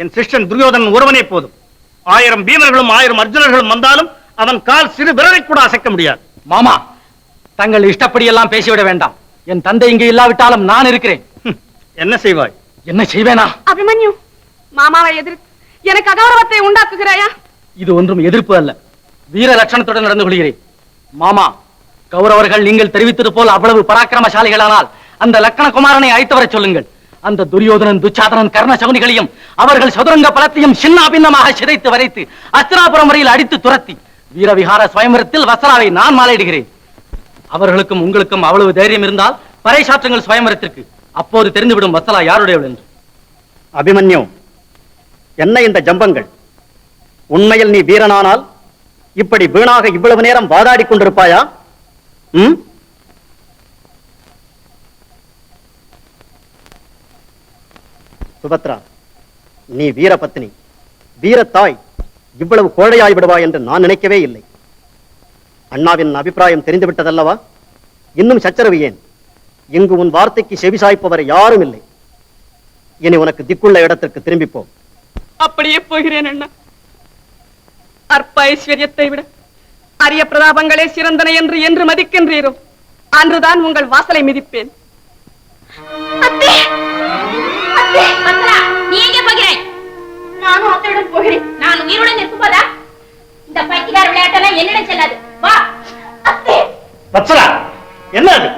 என் சிஷ்டன் துரியோதனன் ஒருவனே போதும். ஆயிரம் பீமர்களும் ஆயிரம் அர்ஜுனர்களும் வந்தாலும் அவன் கால் சிறு விரலை கூட அசைக்க முடியாது. மாமா தங்கள் இஷ்டப்படி எல்லாம் பேசிவிட வேண்டாம். என் தந்தை இங்கே இல்லாவிட்டாலும் நான் இருக்கிறேன். என்ன செய்வாய்? என்ன செய்வேனா? அபிமன்யு மாமாவை எதிர்த்து எனக்கு அகௌரவத்தை உண்டாக்குகிறாயா? இது ஒன்றும் எதிர்ப்பு அல்ல. வீர லட்சணத்துடன் நடந்து கொள்கிறேன். மாமா கௌரவர்கள் நீங்கள் தெரிவித்தது போல் அவ்வளவு பராக்கிரமசாலிகளானால் அந்த லக்கண குமாரனை அழைத்து வரச் சொல்லுங்கள். அந்த துரியோதனன் துச்சாதனன் கர்ண சகுனிகளையும் அவர்கள் சதுரங்க பலத்தையும் சின்ன பின்னமாக சிதைத்து வரைத்து அஸ்தினாபுரம் வரையில் அடித்து துரத்தி வீரவிகார சுயம்பரத்தில் வசராவை நான் மாலையிடுகிறேன். அவர்களுக்கும் உங்களுக்கும் அவ்வளவு தைரியம் இருந்தால் பறைசாற்றுங்கள் சுயம்பரத்திற்கு. அப்போது தெரிந்துவிடும் வசலா யாருடையவள் என்று. அபிமன்யு என்ன இந்த ஜம்பங்கள்? உண்மையில் நீ வீரனானால் இப்படி வீணாக இவ்வளவு நேரம் வாதாடி கொண்டிருப்பாயா? ம்? சுபத்ரா நீ வீரபத்னி. வீரத்தாய் இவ்வளவு கோழையாய் விடுவாய் என்று நான் நினைக்கவே இல்லை. அண்ணாவின் அபிப்பிராயம் தெரிந்துவிட்டதல்லவா? இன்னும் சச்சரவு ஏன் இங்கு உன் வார்த்தைக்கு செவிசாய்ப்பவர் யாரும் இல்லை. இனி உனக்கு திக்குள்ள இடத்திற்கு திரும்பிப்போம். அப்படியே போகிறேன் அண்ணா. அற்ப ஐஸ்வர்யத்தை விட அரிய பிரதாபங்களே சிறந்தன என்று என்று மதிக்கின்றீரோ? அன்றுதான் உங்கள் வாசலை மிதிப்பேன். என்னிடம் செல்லாது? வா. அத்தே. வத்சலா. என்ன அது?